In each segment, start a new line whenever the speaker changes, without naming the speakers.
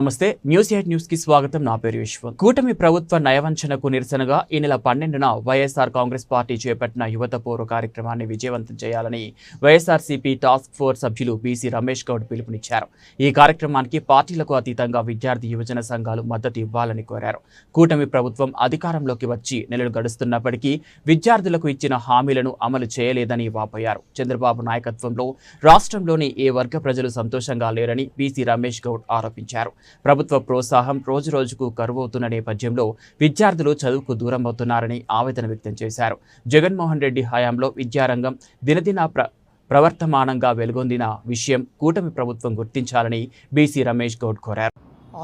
నమస్తే news eight న్యూస్కి స్వాగతం. నా పేరు విశ్వం కూటమి ప్రభుత్వ నయవంచనకు నిరసనగా ఈ నెల పన్నెండున వైఎస్ఆర్ కాంగ్రెస్ పార్టీ చేపట్టిన యువత పూర్వ కార్యక్రమాన్ని విజయవంతం చేయాలని వైఎస్ఆర్సీపీ టాస్క్ ఫోర్స్ సభ్యులు బీసీ రమేష్ గౌడ్ పిలుపునిచ్చారు. ఈ కార్యక్రమానికి పార్టీలకు అతీతంగా విద్యార్థి యువజన సంఘాలు మద్దతు ఇవ్వాలని కోరారు. కూటమి ప్రభుత్వం అధికారంలోకి వచ్చి నెలలు గడుస్తున్నప్పటికీ విద్యార్థులకు ఇచ్చిన హామీలను అమలు చేయలేదని వాపోయారు. చంద్రబాబు నాయకత్వంలో రాష్ట్రంలోని ఏ వర్గ ప్రజలు సంతోషంగా లేరని బీసీ రమేష్ గౌడ్ ఆరోపించారు. ప్రభుత్వ ప్రోత్సాహం రోజు రోజుకు కరువవుతున్న నేపథ్యంలో విద్యార్థులు చదువుకు దూరం అవుతున్నారని ఆవేదన వ్యక్తం చేశారు. జగన్మోహన్ రెడ్డి హయాంలో విద్యారంగం దినదిన ప్ర ప్రవర్తమానంగా వెలుగొందిన విషయం కూటమి ప్రభుత్వం గుర్తించాలని బీసీ రమేష్ గౌడ్ కోరారు.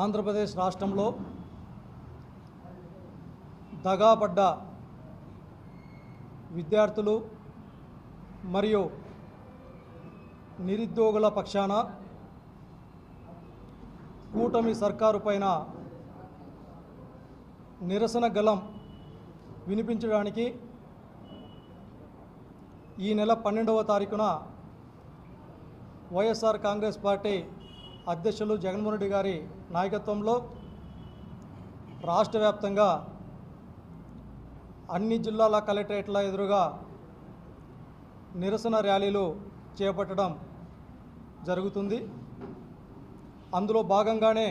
ఆంధ్రప్రదేశ్ రాష్ట్రంలో దగాపడ్డ విద్యార్థులు మరియు నిరుద్యోగుల పక్షాన కూటమి సర్కారు పైన నిరసన గలం వినిపించడానికి ఈ నెల పన్నెండవ తారీఖున వైఎస్ఆర్ కాంగ్రెస్ పార్టీ అధ్యక్షులు జగన్మోహన్ రెడ్డి గారి నాయకత్వంలో రాష్ట్ర వ్యాప్తంగా అన్ని జిల్లాల కలెక్టరేట్ల ఎదురుగా నిరసన ర్యాలీలు చేపట్టడం జరుగుతుంది. అందులో భాగంగానే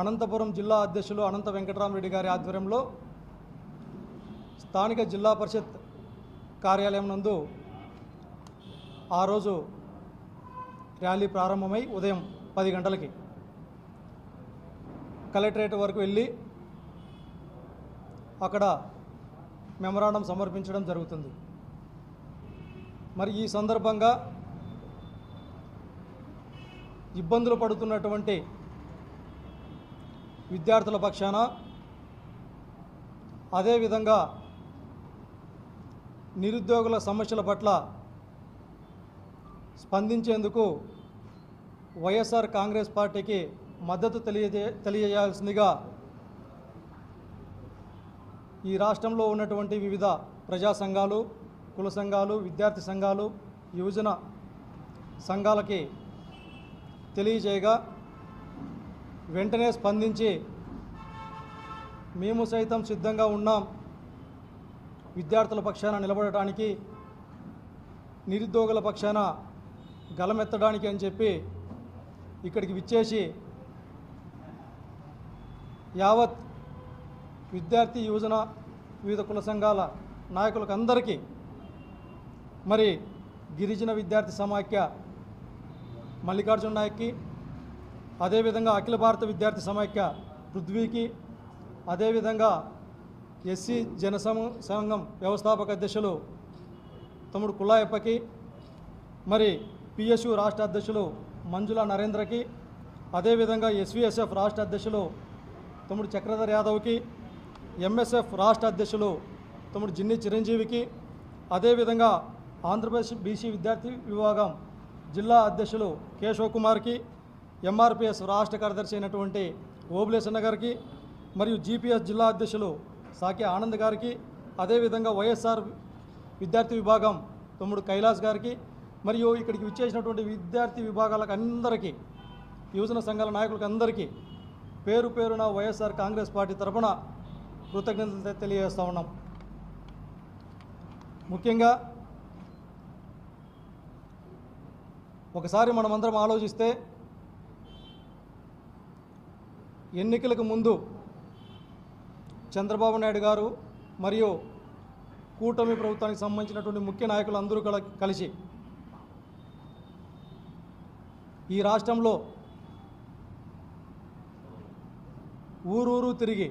అనంతపురం జిల్లా అధ్యక్షులు అనంత వెంకటరామరెడ్డి గారి ఆధ్వర్యంలో స్థానిక జిల్లా పరిషత్ కార్యాలయం నందు ఆ రోజు ర్యాలీ ప్రారంభమై ఉదయం పది గంటలకి కలెక్టరేట్ వరకు వెళ్ళి అక్కడ మెమరాండం సమర్పించడం జరుగుతుంది. మరి ఈ సందర్భంగా ఇబ్బందులు పడుతున్నటువంటి విద్యార్థుల పక్షాన అదేవిధంగా నిరుద్యోగుల సమస్యల పట్ల స్పందించేందుకు వైఎస్ఆర్ కాంగ్రెస్ పార్టీకి మద్దతు తెలియజే తెలియజేయాల్సిందిగా ఈ రాష్ట్రంలో ఉన్నటువంటి వివిధ ప్రజా సంఘాలు కుల సంఘాలు విద్యార్థి సంఘాలు యువజన సంఘాలకి తెలియజేయగా వెంటనే స్పందించి మేము సైతం సిద్ధంగా ఉన్నాం. విద్యార్థుల పక్షాన నిలబడటానికి నిరుద్యోగుల పక్షాన గలమెత్తడానికి అని చెప్పి ఇక్కడికి విచ్చేసి యావత్ విద్యార్థి యువజన వివిధ కుల సంఘాల నాయకులకు అందరికీ మరి గిరిజన విద్యార్థి సమాఖ్య మల్లికార్జున నాయక్కి అదేవిధంగా అఖిల భారత విద్యార్థి సమాఖ్య పృథ్వీకి అదేవిధంగా ఎస్సీ జనసమ సంఘం వ్యవస్థాపక అధ్యక్షులు తమ్ముడు కుల్లాయప్పకి మరి పిఎస్యు రాష్ట్ర అధ్యక్షులు మంజుల నరేంద్రకి అదేవిధంగా ఎస్విఎస్ఎఫ్ రాష్ట్ర అధ్యక్షులు తమ్ముడు చక్రధర్ యాదవ్కి ఎంఎస్ఎఫ్ రాష్ట్ర అధ్యక్షులు తమ్ముడు జిన్ని చిరంజీవికి అదేవిధంగా ఆంధ్రప్రదేశ్ బీసీ విద్యార్థి విభాగం జిల్లా అధ్యక్షులు కేశవ్ కుమార్కి ఎంఆర్పిఎస్ రాష్ట్ర కార్యదర్శి అయినటువంటి ఓబులేసన్న గారికి మరియు జీపీఎస్ జిల్లా అధ్యక్షులు సాకి ఆనంద్ గారికి అదేవిధంగా వైఎస్ఆర్ విద్యార్థి విభాగం తమ్ముడు కైలాస్ గారికి మరియు ఇక్కడికి విచ్చేసినటువంటి విద్యార్థి విభాగాలకు అందరికీ యువజన సంఘాల నాయకులకు అందరికీ పేరు పేరున వైఎస్ఆర్ కాంగ్రెస్ పార్టీ తరఫున కృతజ్ఞతలు తెలియజేస్తూ ఉన్నాం. ముఖ్యంగా ఒకసారి మనమందరం ఆలోచిస్తే ఎన్నికలకు ముందు చంద్రబాబు నాయుడు గారు మరియు కూటమి ప్రభుత్వానికి సంబంధించినటువంటి ముఖ్య నాయకులు అందరూ కలిసి ఈ రాష్ట్రంలో ఊరూరు తిరిగి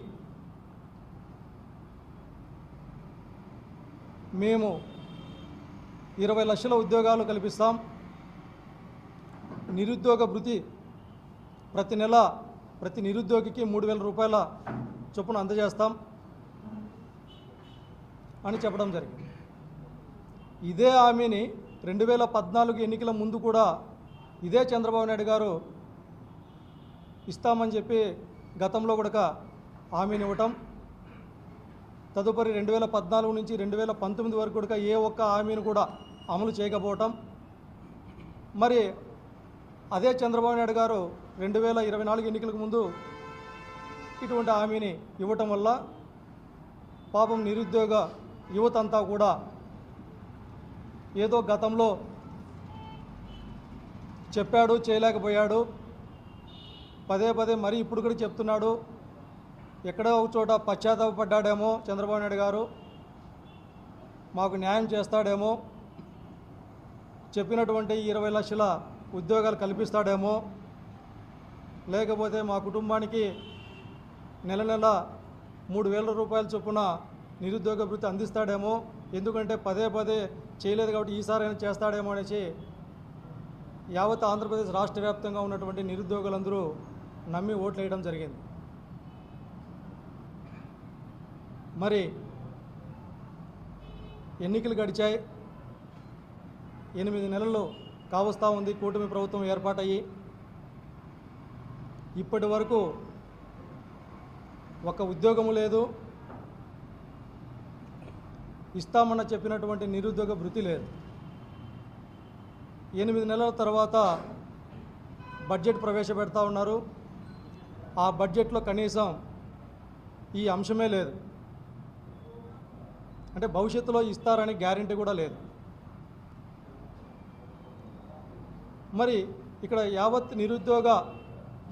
మేము ఇరవై లక్షల ఉద్యోగాలు కల్పిస్తాం. నిరుద్యోగ భృతి ప్రతి నెల ప్రతి నిరుద్యోగికి మూడు వేల రూపాయల చొప్పున అందజేస్తాం అని చెప్పడం జరిగింది. ఇదే హామీని రెండు వేల పద్నాలుగు ఎన్నికల ముందు కూడా ఇదే చంద్రబాబు నాయుడు గారు ఇస్తామని చెప్పి గతంలో కూడా హామీని ఇవ్వటం. తదుపరి రెండు వేల పద్నాలుగు నుంచి రెండు వేల పంతొమ్మిది వరకు కూడా ఏ ఒక్క హామీని కూడా అమలు చేయకపోవటం. మరి అదే చంద్రబాబు నాయుడు గారు రెండు వేల ఇరవై నాలుగు ఎన్నికలకు ముందు ఇటువంటి హామీని ఇవ్వటం వల్ల పాపం నిరుద్యోగ యువత అంతా కూడా ఏదో గతంలో చెప్పాడు చేయలేకపోయాడు. పదే పదే మరీ ఇప్పుడు కూడా చెప్తున్నాడు. ఎక్కడో ఒక చోట పశ్చాత్తాపడ్డాడేమో చంద్రబాబు నాయుడు గారు. మాకు న్యాయం చేస్తాడేమో. చెప్పినటువంటి ఇరవై లక్షల ఉద్యోగాలు కల్పిస్తాడేమో. లేకపోతే మా కుటుంబానికి నెల నెల మూడు వేల రూపాయల చొప్పున నిరుద్యోగ వృత్తి అందిస్తాడేమో. ఎందుకంటే పదే పదే చేయలేదు కాబట్టి ఈసారైనా చేస్తాడేమో అనేసి యావత్ ఆంధ్రప్రదేశ్ రాష్ట్ర వ్యాప్తంగా ఉన్నటువంటి నిరుద్యోగులందరూ నమ్మి ఓట్లు వేయడం జరిగింది. మరి ఎన్నికలు గడిచాయి. ఎనిమిది నెలలు కావస్తూ ఉంది. కూటమి ప్రభుత్వం ఏర్పాటయ్యి ఇప్పటి వరకు ఒక ఉద్యోగము లేదు. ఇస్తామన్న చెప్పినటువంటి నిరుద్యోగ భృతి లేదు. ఎనిమిది నెలల తర్వాత బడ్జెట్ ప్రవేశపెడతా ఉన్నారు. ఆ బడ్జెట్లో కనీసం ఈ అంశమే లేదు. అంటే భవిష్యత్తులో ఇస్తారని గ్యారంటీ కూడా లేదు. మరి ఇక్కడ యావత్ నిరుద్యోగ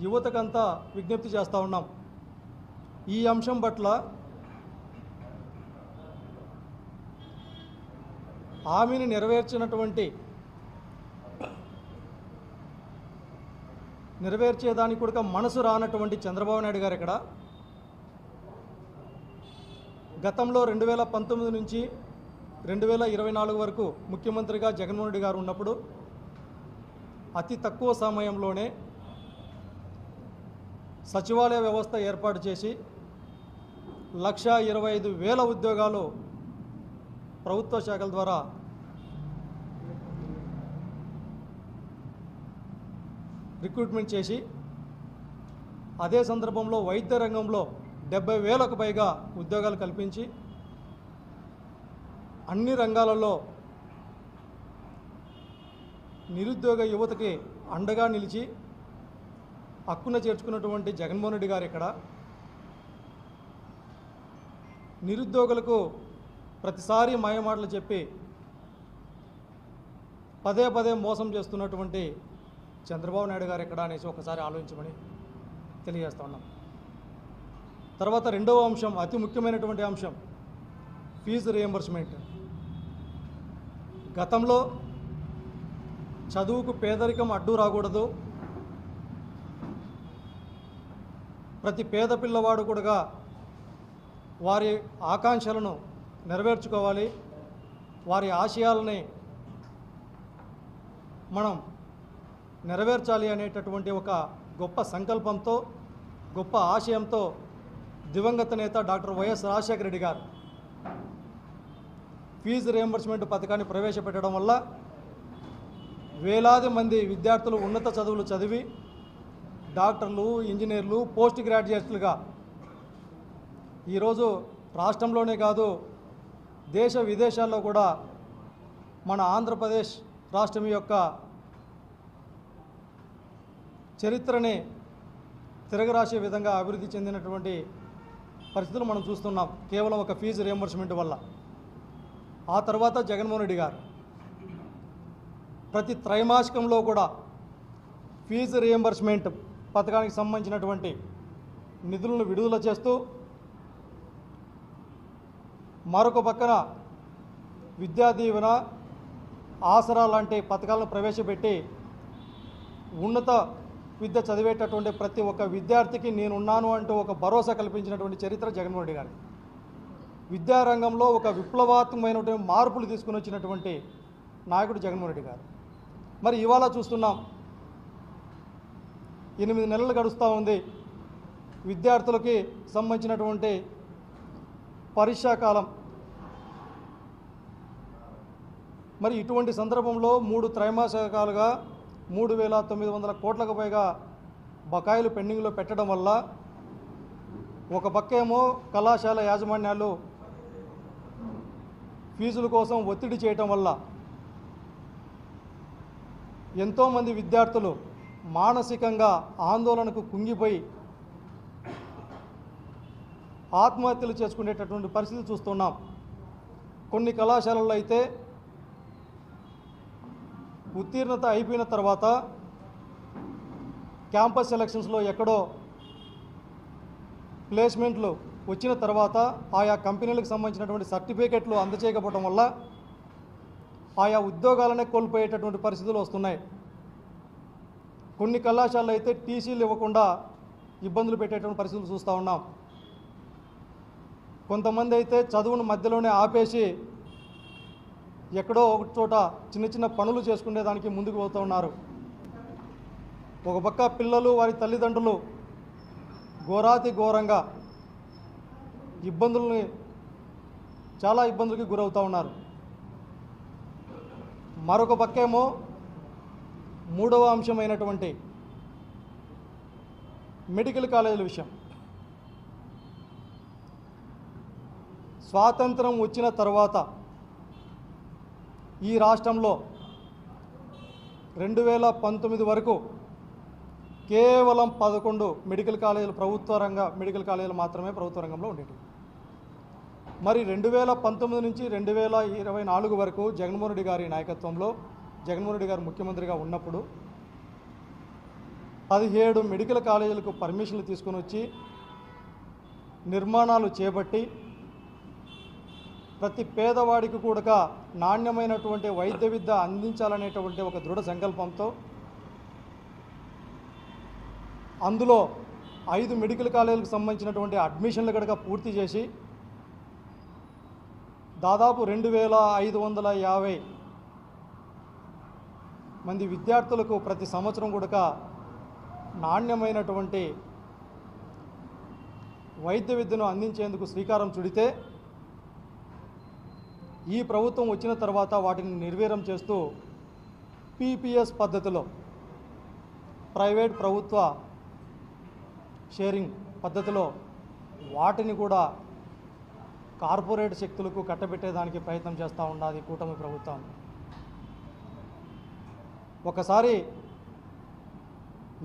యువతకంతా విజ్ఞప్తి చేస్తూ ఉన్నాం. ఈ అంశం పట్ల హామీని నెరవేర్చినటువంటి నెరవేర్చేదానికి కూడా మనసు రానటువంటి చంద్రబాబు నాయుడు గారు ఇక్కడ. గతంలో రెండు వేల పంతొమ్మిది నుంచి రెండు వేల ఇరవై నాలుగు వరకు ముఖ్యమంత్రిగా జగన్మోహన్ రెడ్డి గారు ఉన్నప్పుడు అతి తక్కువ సమయంలోనే సచివాలయ వ్యవస్థ ఏర్పాటు చేసి లక్ష ఇరవై ఐదు వేల ఉద్యోగాలు ప్రభుత్వ శాఖల ద్వారా రిక్రూట్మెంట్ చేసి అదే సందర్భంలో వైద్య రంగంలో డెబ్బై వేలకు పైగా ఉద్యోగాలు కల్పించి అన్ని రంగాలలో నిరుద్యోగ యువతకి అండగా నిలిచి హక్కున చేర్చుకున్నటువంటి జగన్మోహన్ రెడ్డి గారు ఇక్కడ. నిరుద్యోగులకు ప్రతిసారి మాయమాటలు చెప్పి పదే పదే మోసం చేస్తున్నటువంటి చంద్రబాబు నాయుడు గారు ఎక్కడ అనేసి ఒకసారి ఆలోచించమని తెలియజేస్తా ఉన్నాం. తర్వాత రెండవ అంశం అతి ముఖ్యమైనటువంటి అంశం ఫీజు రియంబర్స్మెంట్. గతంలో చదువుకు పేదరికం అడ్డు రాకూడదు. ప్రతి పేద పిల్లవాడు కూడా వారి ఆకాంక్షలను నెరవేర్చుకోవాలి. వారి ఆశయాలని మనం నెరవేర్చాలి అనేటటువంటి ఒక గొప్ప సంకల్పంతో గొప్ప ఆశయంతో దివంగత నేత డాక్టర్ వైఎస్ రాజశేఖర రెడ్డి గారు ఫీజు రియంబర్స్మెంట్ పథకాన్ని ప్రవేశపెట్టడం వల్ల వేలాది మంది విద్యార్థులు ఉన్నత చదువులు చదివి డాక్టర్లు ఇంజనీర్లు పోస్ట్ గ్రాడ్యుయేట్లుగా ఈరోజు రాష్ట్రంలోనే కాదు దేశ విదేశాల్లో కూడా మన ఆంధ్రప్రదేశ్ రాష్ట్రం యొక్క చరిత్రని తిరగరాసే విధంగా అభివృద్ధి చెందినటువంటి పరిస్థితులు మనం చూస్తున్నాం కేవలం ఒక ఫీజు రియంబర్స్మెంట్ వల్ల. ఆ తర్వాత జగన్మోహన్ రెడ్డి గారు. ప్రతి త్రైమాసికంలో కూడా ఫీజు రియంబర్స్మెంట్ పథకానికి సంబంధించినటువంటి నిధులను విడుదల చేస్తూ మరొక పక్కన విద్యా దీవెన ఆసరా లాంటి పథకాలను ప్రవేశపెట్టి ఉన్నత విద్య చదివేటటువంటి ప్రతి ఒక్క విద్యార్థికి నేనున్నాను అంటూ ఒక భరోసా కల్పించినటువంటి చరిత్ర జగన్మోహన్ రెడ్డి గారి విద్యారంగంలో ఒక విప్లవాత్మకమైనటువంటి మార్పులు తీసుకుని వచ్చినటువంటి నాయకుడు జగన్మోహన్ రెడ్డి గారు. మరి ఇవాళ చూస్తున్నాం. ఎనిమిది నెలలు గడుస్తూ ఉంది. విద్యార్థులకి సంబంధించినటువంటి పరీక్షాకాలం మరి ఇటువంటి సందర్భంలో మూడు త్రైమాసికాలుగా మూడు వేల తొమ్మిది వందల కోట్లకు పైగా బకాయిలు పెండింగ్లో పెట్టడం వల్ల ఒక పక్కేమో కళాశాల యాజమాన్యాలు ఫీజుల కోసం ఒత్తిడి చేయటం వల్ల ఎంతోమంది విద్యార్థులు మానసికంగా ఆందోళనకు కుంగిపోయి ఆత్మహత్యలు చేసుకునేటటువంటి పరిస్థితి చూస్తున్నాం. కొన్ని కళాశాలల్లో అయితే ఉత్తీర్ణత అయిపోయిన తర్వాత క్యాంపస్ సెలక్షన్స్లో ఎక్కడో ప్లేస్మెంట్లు వచ్చిన తర్వాత ఆయా కంపెనీలకు సంబంధించినటువంటి సర్టిఫికెట్లు అందచేయకపోవడం వల్ల ఆయా ఉద్యోగాలనే కోల్పోయేటటువంటి పరిస్థితులు వస్తున్నాయి. కొన్ని కళాశాలలు అయితే టీసీలు ఇవ్వకుండా ఇబ్బందులు పెట్టేటువంటి పరిస్థితులు చూస్తూ ఉన్నాం. కొంతమంది అయితే చదువును మధ్యలోనే ఆపేసి ఎక్కడో ఒక చోట చిన్న చిన్న పనులు చేసుకునేదానికి ముందుకు పోతూ ఉన్నారు. ఒక పక్క పిల్లలు వారి తల్లిదండ్రులు ఘోరాతి ఘోరంగా ఇబ్బందుల్ని చాలా ఇబ్బందులకి గురవుతూ ఉన్నారు. మరొక పక్కేమో మూడవ అంశమైనటువంటి మెడికల్ కాలేజీల విషయం. స్వాతంత్రం వచ్చిన తర్వాత ఈ రాష్ట్రంలో రెండు వేల పంతొమ్మిది వరకు కేవలం పదకొండు మెడికల్ కాలేజీలు ప్రభుత్వ రంగ మెడికల్ కాలేజీలు మాత్రమే ప్రభుత్వ రంగంలో ఉండేవి మరి రెండు వేల పంతొమ్మిది నుంచి రెండు వేల ఇరవై నాలుగు వరకు జగన్మోహన్ రెడ్డి గారి నాయకత్వంలో జగన్మోహన్ రెడ్డి గారు ముఖ్యమంత్రిగా ఉన్నప్పుడు పదిహేడు మెడికల్ కాలేజీలకు పర్మిషన్లు తీసుకొని వచ్చి నిర్మాణాలు చేపట్టి ప్రతి పేదవాడికి కూడా నాణ్యమైనటువంటి వైద్య విద్య అందించాలనేటువంటి ఒక దృఢ సంకల్పంతో అందులో ఐదు మెడికల్ కాలేజీలకు సంబంధించినటువంటి అడ్మిషన్లు కనుక పూర్తి చేసి దాదాపు రెండు వేల ఐదు వందల యాభై మంది విద్యార్థులకు ప్రతి సంవత్సరం కూడా నాణ్యమైనటువంటి వైద్య విద్యను అందించేందుకు శ్రీకారం చుడితే ఈ ప్రభుత్వం వచ్చిన తర్వాత వాటిని నిర్వీర్యం చేస్తూ పీపీఎస్ పద్ధతిలో ప్రైవేట్ ప్రభుత్వ షేరింగ్ పద్ధతిలో వాటిని కూడా కార్పొరేట్ శక్తులకు కట్టబెట్టేదానికి ప్రయత్నం చేస్తూ ఉన్నది కూటమి ప్రభుత్వం. ఒకసారి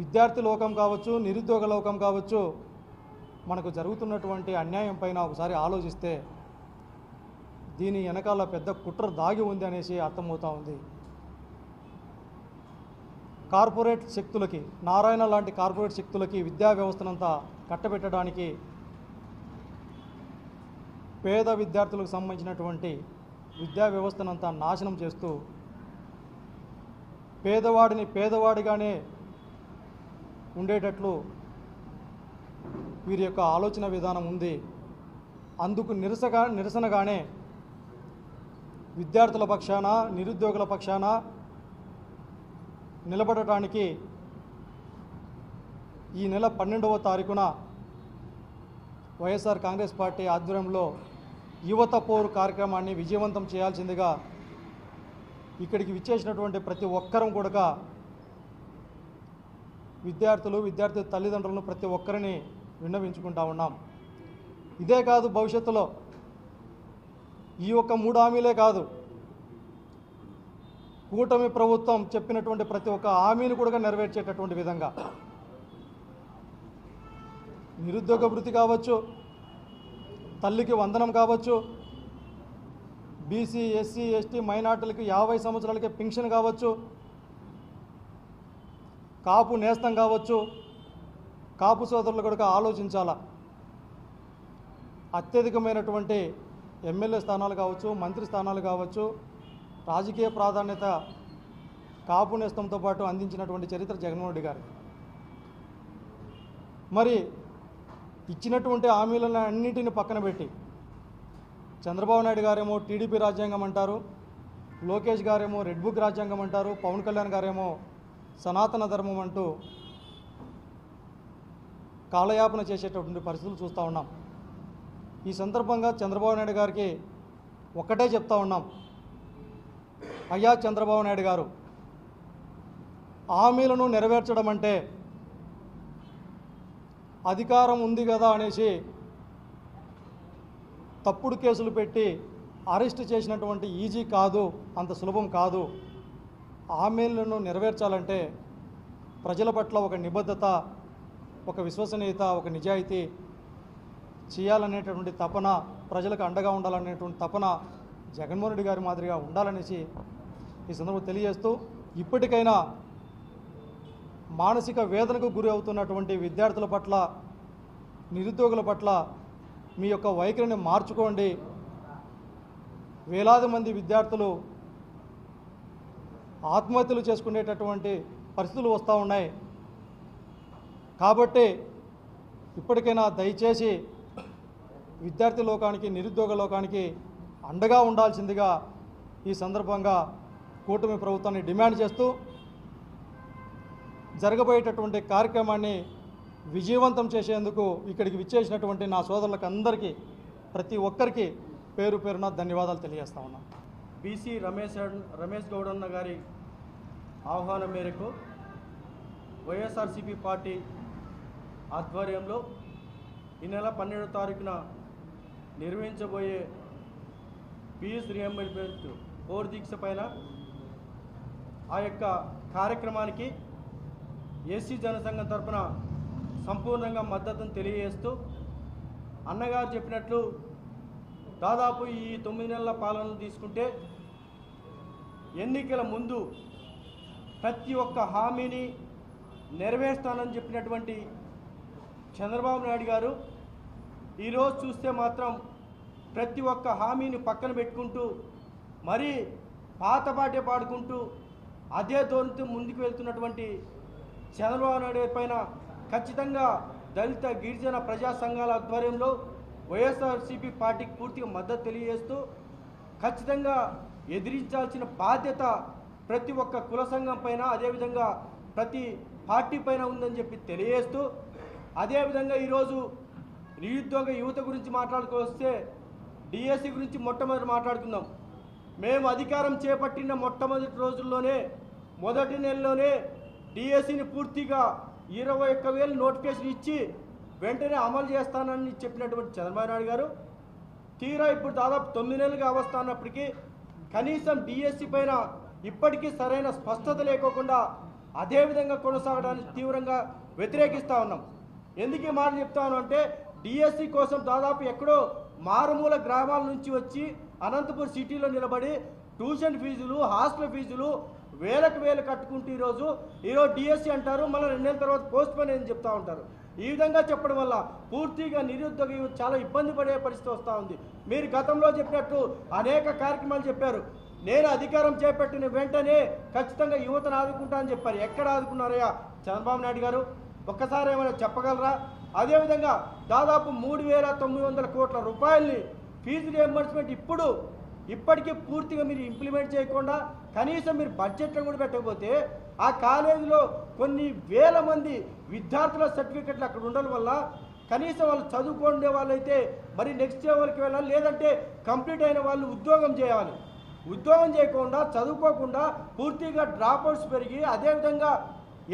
విద్యార్థి లోకం కావచ్చు నిరుద్యోగ లోకం కావచ్చు మనకు జరుగుతున్నటువంటి అన్యాయం పైన ఒకసారి ఆలోచిస్తే దీని వెనకాల పెద్ద కుట్ర దాగి ఉంది అనేసి అర్థమవుతూ ఉంది. కార్పొరేట్ శక్తులకి నారాయణ లాంటి కార్పొరేట్ శక్తులకి విద్యా వ్యవస్థనంతా కట్టబెట్టడానికి పేద విద్యార్థులకు సంబంధించినటువంటి విద్యా వ్యవస్థనంతా నాశనం చేస్తూ పేదవాడిని పేదవాడిగానే ఉండేటట్లు వీరి యొక్క ఆలోచన విధానం ఉంది. అందుకు నిరసగా నిరసనగానే విద్యార్థుల పక్షాన నిరుద్యోగుల పక్షాన నిలబడటానికి ఈ నెల పన్నెండవ తారీఖున వైఎస్ఆర్ కాంగ్రెస్ పార్టీ ఆధ్వర్యంలో యువత పోరు కార్యక్రమాన్ని విజయవంతం చేయాల్సిందిగా ఇక్కడికి విచ్చేసినటువంటి ప్రతి ఒక్కరం కూడా విద్యార్థులు విద్యార్థి తల్లిదండ్రులను ప్రతి ఒక్కరిని విన్నవించుకుంటా ఉన్నాం. ఇదే కాదు భవిష్యత్తులో. ఈ ఒక్క మూడు హామీలే కాదు. కూటమి ప్రభుత్వం చెప్పినటువంటి ప్రతి ఒక్క హామీని కూడా నెరవేర్చేటటువంటి విధంగా. నిరుద్యోగ వృత్తి కావచ్చు తల్లికి వందనం కావచ్చు బీసీ ఎస్సీ ఎస్టీ మైనార్టీలకి యాభై సంవత్సరాలకి పెన్షన్ కావచ్చు కాపు నేస్తం కావచ్చు కాపు సోదరులు కూడా ఆలోచించాలా? అత్యధికమైనటువంటి ఎమ్మెల్యే స్థానాలు కావచ్చు మంత్రి స్థానాలు కావచ్చు రాజకీయ ప్రాధాన్యత కాపు నేస్తంతో పాటు అందించినటువంటి చరిత్ర జగన్మోహన్ రెడ్డి గారు. మరి ఇచ్చినటువంటి హామీలను అన్నింటిని పక్కన పెట్టి చంద్రబాబు నాయుడు గారేమో టీడీపీ రాజ్యాంగం అంటారు లోకేష్ గారేమో రెడ్ బుక్ రాజ్యాంగం అంటారు పవన్ కళ్యాణ్ గారేమో సనాతన ధర్మం అంటూ కాలయాపన చేసేటటువంటి పరిస్థితులు చూస్తూ ఉన్నాం. ఈ సందర్భంగా చంద్రబాబు నాయుడు గారికి ఒక్కటే చెప్తా ఉన్నాం. అయ్యా చంద్రబాబు నాయుడు గారు హామీలను నెరవేర్చడం అంటే అధికారం ఉంది కదా అనేసి తప్పుడు కేసులు పెట్టి అరెస్ట్ చేసినటువంటి ఈజీ కాదు అంత సులభం కాదు. హామీలను నెరవేర్చాలంటే ప్రజల పట్ల ఒక నిబద్ధత ఒక విశ్వసనీయత ఒక నిజాయితీ చేయాలనేటటువంటి తపన ప్రజలకు అండగా ఉండాలనేటువంటి తపన జగన్మోహన్ రెడ్డి గారి మాదిరిగా ఉండాలనేసి ఈ సందర్భంలో తెలియజేస్తూ ఇప్పటికైనా మానసిక వేదనకు గురి అవుతున్నటువంటి విద్యార్థుల పట్ల నిరుద్యోగుల పట్ల మీ యొక్క వైఖరిని మార్చుకోండి. వేలాది మంది విద్యార్థులు ఆత్మహత్యలు చేసుకునేటటువంటి పరిస్థితులు వస్తూ ఉన్నాయి. కాబట్టి ఇప్పటికైనా దయచేసి విద్యార్థి లోకానికి నిరుద్యోగ లోకానికి అండగా ఉండాల్సిందిగా ఈ సందర్భంగా కూటమి ప్రభుత్వాన్ని డిమాండ్ చేస్తూ జరగబోయేటటువంటి కార్యక్రమాన్ని విజయవంతం చేసేందుకు ఇక్కడికి విచ్చేసినటువంటి నా సోదరులకు అందరికీ ప్రతి ఒక్కరికి పేరు పేరున ధన్యవాదాలు తెలియజేస్తా ఉన్నాను
బీసీ రమేష్ రమేష్ గౌడన్న గారి ఆహ్వానం మేరకు వైఎస్ఆర్సీపీ పార్టీ ఆధ్వర్యంలో ఈ నెల పన్నెండో తారీఖున నిర్వహించబోయే పీఎస్ రియంబర్మెంట్ కోర్ దీక్ష పైన ఆ యొక్క కార్యక్రమానికి ఏసీ జనసంఘం తరఫున సంపూర్ణంగా మద్దతును తెలియజేస్తూ అన్నగారు చెప్పినట్లు దాదాపు ఈ తొమ్మిది నెలల పాలన తీసుకుంటే ఎన్నికల ముందు ప్రతి ఒక్క హామీని నెరవేర్స్తానని చెప్పినటువంటి చంద్రబాబు నాయుడు గారు ఈరోజు చూస్తే మాత్రం ప్రతి ఒక్క హామీని పక్కన పెట్టుకుంటూ మరీ పాతపాటే పాడుకుంటూ అదే ధోరణితో ముందుకు వెళ్తున్నటువంటి చంద్రబాబు నాయుడు పైన ఖచ్చితంగా దళిత గిరిజన ప్రజా సంఘాల ఆధ్వర్యంలో వైఎస్ఆర్సీపీ పార్టీకి పూర్తిగా మద్దతు తెలియజేస్తూ ఖచ్చితంగా ఎదిరించాల్సిన బాధ్యత ప్రతి ఒక్క కుల సంఘం పైన అదేవిధంగా ప్రతి పార్టీ పైన ఉందని చెప్పి తెలియజేస్తూ అదేవిధంగా ఈరోజు నిరుద్యోగ యువత గురించి మాట్లాడుకొస్తే డిఎస్సి గురించి మొట్టమొదటి మాట్లాడుకుందాం. మేము అధికారం చేపట్టిన మొట్టమొదటి రోజుల్లోనే మొదటి నెలలోనే డిఎస్సిని పూర్తిగా ఇరవై ఒక్క వేలు నోటిఫికేషన్ ఇచ్చి వెంటనే అమలు చేస్తానని చెప్పినటువంటి చంద్రబాబు నాయుడు గారు తీరా ఇప్పుడు దాదాపు తొమ్మిది నెలలుగా వస్తున్నప్పటికీ కనీసం డిఎస్సి పైన ఇప్పటికీ సరైన స్పష్టత లేకోకుండా అదేవిధంగా కొనసాగడానికి తీవ్రంగా వ్యతిరేకిస్తూ ఉన్నాం. ఎందుకు ఈ మాట చెప్తాను అంటే డిఎస్సి కోసం దాదాపు ఎక్కడో మారుమూల గ్రామాల నుంచి వచ్చి అనంతపూర్ సిటీలో నిలబడి ట్యూషన్ ఫీజులు హాస్టల్ ఫీజులు వేలకు వేలు కట్టుకుంటూ ఈరోజు ఈరోజు డిఎస్సి అంటారు మళ్ళీ రెండు నెలల తర్వాత పోస్ట్ పోన్ అని చెప్తా ఉంటారు. ఈ విధంగా చెప్పడం వల్ల పూర్తిగా నిరుద్యోగ చాలా ఇబ్బంది పడే పరిస్థితి వస్తూ ఉంది. మీరు గతంలో చెప్పినట్టు అనేక కార్యక్రమాలు చెప్పారు. నేను అధికారం చేపట్టిన వెంటనే ఖచ్చితంగా యువతను ఆదుకుంటా అని చెప్పారు. ఎక్కడ ఆదుకున్నారయ్యా? చంద్రబాబు నాయుడు గారు? ఒక్కసారి ఏమైనా చెప్పగలరా? అదేవిధంగా దాదాపు మూడు వేల తొమ్మిది వందల కోట్ల రూపాయల్ని ఫీజు రియంబర్స్మెంట్ ఇప్పుడు ఇప్పటికీ పూర్తిగా మీరు ఇంప్లిమెంట్ చేయకుండా కనీసం మీరు బడ్జెట్లో కూడా పెట్టకపోతే ఆ కాలేజీలో కొన్ని వేల మంది విద్యార్థుల సర్టిఫికెట్లు అక్కడ ఉండడం వల్ల కనీసం వాళ్ళు చదువుకునే వాళ్ళైతే మరి నెక్స్ట్ లెవెల్కి వెళ్ళాలి. లేదంటే కంప్లీట్ అయిన వాళ్ళు ఉద్యోగం చేయాలి. ఉద్యోగం చేయకుండా చదువుకోకుండా పూర్తిగా డ్రాప్అవుట్స్ పెరిగి అదేవిధంగా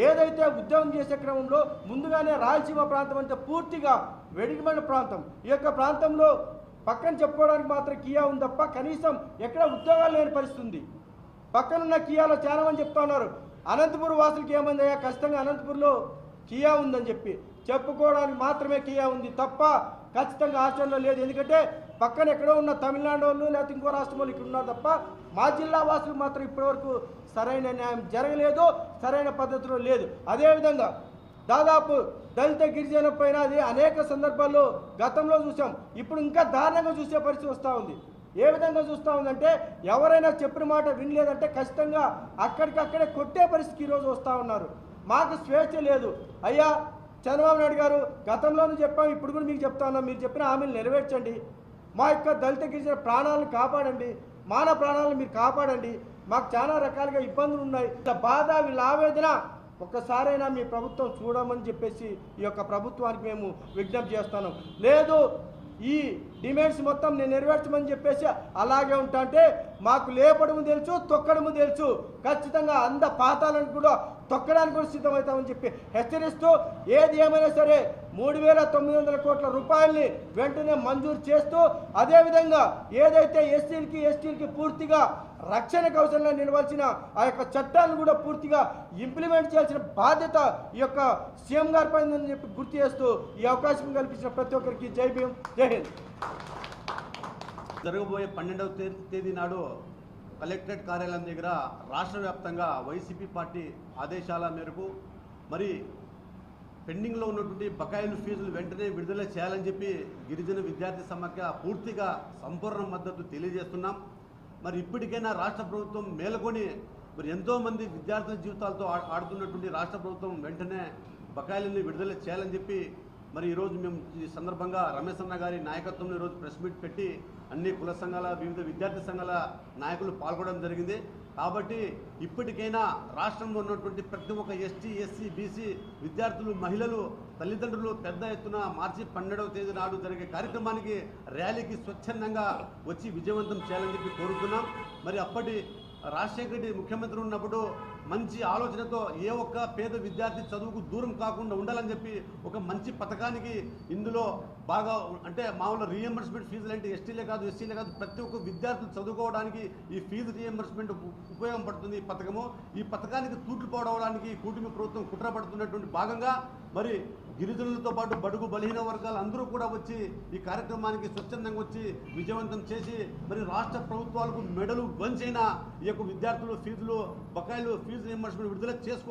ఏదైతే ఉద్యోగం చేసే క్రమంలో ముందుగానే రాయలసీమ ప్రాంతం అంటే పూర్తిగా వెడిగిమైన ప్రాంతం. ఈ యొక్క ప్రాంతంలో పక్కన చెప్పుకోవడానికి మాత్రం కియా ఉంది తప్ప కనీసం ఎక్కడ ఉద్యోగాలు లేని పరిస్థితి ఉంది పక్కనున్న కియాలో చాలా మంది చెప్తా ఉన్నారు అనంతపురం వాసులకి ఏమైందయ్యా ఖచ్చితంగా అనంతపురంలో కియా ఉందని చెప్పి. చెప్పుకోవడానికి మాత్రమే కియా ఉంది తప్ప ఖచ్చితంగా ఆచరణలో లేదు. ఎందుకంటే పక్కన ఎక్కడో ఉన్న తమిళనాడు వాళ్ళు లేకపోతే ఇంకో రాష్ట్రం వాళ్ళు ఇక్కడ ఉన్నారు తప్ప మా జిల్లా వాసులు మాత్రం ఇప్పటివరకు సరైన న్యాయం జరగలేదు సరైన పద్ధతిలో లేదు. అదేవిధంగా దాదాపు దళిత గిరిజన పైన అది అనేక సందర్భాల్లో గతంలో చూసాం. ఇప్పుడు ఇంకా దారుణంగా చూసే పరిస్థితి వస్తూ ఉంది. ఏ విధంగా చూస్తూ ఉందంటే ఎవరైనా చెప్పిన మాట వినలేదంటే ఖచ్చితంగా అక్కడికక్కడే కొట్టే పరిస్థితికి ఈరోజు వస్తూ ఉన్నారు. మాకు స్వేచ్ఛ లేదు. అయ్యా చంద్రబాబు నాయుడు గారు గతంలోనూ చెప్పాం ఇప్పుడు కూడా మీకు చెప్తా ఉన్నాం. మీరు చెప్పిన హామీలు నెరవేర్చండి. మా యొక్క దళిత గిరిజన ప్రాణాలను కాపాడండి. మానవ ప్రాణాలను మీరు కాపాడండి. మాకు చాలా రకాలుగా ఇబ్బందులు ఉన్నాయి. బాధ వీళ్ళ ఆవేదన ఒక్కసారైనా మీ ప్రభుత్వం చూడమని చెప్పేసి ఈ యొక్క ప్రభుత్వానికి మేము విజ్ఞప్తి చేస్తాను లేదు ఈ డిమాండ్స్ మొత్తం నేను నెరవేర్చమని చెప్పేసి అలాగే ఉంటా అంటే మాకు లేపడము తెలుసు తొక్కడము తెలుసు. ఖచ్చితంగా అంద పాతాలను కూడా తొక్కడానికి కూడా సిద్ధమవుతామని చెప్పి హెచ్చరిస్తూ ఏది ఏమైనా సరే మూడు వేల తొమ్మిది వందల కోట్ల రూపాయల్ని వెంటనే మంజూరు చేస్తూ అదేవిధంగా ఏదైతే ఎస్సీలకి ఎస్టీలకి పూర్తిగా రక్షణ కౌశలంగా నిలవాల్సిన ఆ యొక్క చట్టాలను కూడా పూర్తిగా ఇంప్లిమెంట్ చేయాల్సిన బాధ్యత ఈ యొక్క సీఎం గారి పైన చెప్పి గుర్తు చేస్తూ ఈ అవకాశం కల్పించిన ప్రతి ఒక్కరికి జై భీం జై హింద్.
జరగబోయే పన్నెండవ తేదీ నాడు కలెక్టరేట్ కార్యాలయం దగ్గర రాష్ట్ర వ్యాప్తంగా వైసీపీ పార్టీ ఆదేశాల మేరకు మరి పెండింగ్లో ఉన్నటువంటి బకాయిలు ఫీజులు వెంటనే విడుదల చేయాలని చెప్పి గిరిజన విద్యార్థి సమాఖ్య పూర్తిగా సంపూర్ణ మద్దతు తెలియజేస్తున్నాం. మరి ఇప్పటికైనా రాష్ట్ర ప్రభుత్వం మేలుకొని మరి ఎంతోమంది విద్యార్థుల జీవితాలతో ఆడుతున్నటువంటి రాష్ట్ర ప్రభుత్వం వెంటనే బకాయిలని విడుదల చేయాలని చెప్పి మరి ఈరోజు మేము ఈ సందర్భంగా రమేష్ అన్న గారి నాయకత్వంలో ఈరోజు ప్రెస్ మీట్ పెట్టి అన్ని కుల సంఘాల వివిధ విద్యార్థి సంఘాల నాయకులు పాల్గొనడం జరిగింది. కాబట్టి ఇప్పటికైనా రాష్ట్రంలో ఉన్నటువంటి ప్రతి ఒక్క ఎస్టీ ఎస్సీ బీసీ విద్యార్థులు మహిళలు తల్లిదండ్రులు పెద్ద ఎత్తున మార్చి పన్నెండవ తేదీ నాడు జరిగే కార్యక్రమానికి ర్యాలీకి స్వచ్ఛందంగా వచ్చి విజయవంతం చేయాలని చెప్పి కోరుతున్నాం. మరి అప్పటి రాజశేఖర రెడ్డి ముఖ్యమంత్రి ఉన్నప్పుడు మంచి ఆలోచనతో ఏ ఒక్క పేద విద్యార్థి చదువుకు దూరం కాకుండా ఉండాలని చెప్పి ఒక మంచి పథకానికి ఇందులో బాగా అంటే మామూలు రీఎంబర్స్మెంట్ ఫీజులు అంటే ఎస్టీలే కాదు ఎస్సీలే కాదు ప్రతి ఒక్క విద్యార్థులు చదువుకోవడానికి ఈ ఫీజు రీఎంబర్స్మెంట్ ఉపయోగపడుతుంది ఈ పథకము. ఈ పథకానికి తూట్లు పోవడానికి కూటమి ప్రభుత్వం కుట్రపడుతున్నటువంటి భాగంగా మరి గిరిజనులతో పాటు బడుగు బలహీన వర్గాలు అందరూ కూడా వచ్చి ఈ కార్యక్రమానికి స్వచ్ఛందంగా వచ్చి విజయవంతం చేసి మరి రాష్ట్ర ప్రభుత్వాలకు మెడలు వంచైన ఈ యొక్క విద్యార్థులు ఫీజులు బకాయిలు ఫీజు రియంబర్స్మెంట్ విడుదల చేసుకో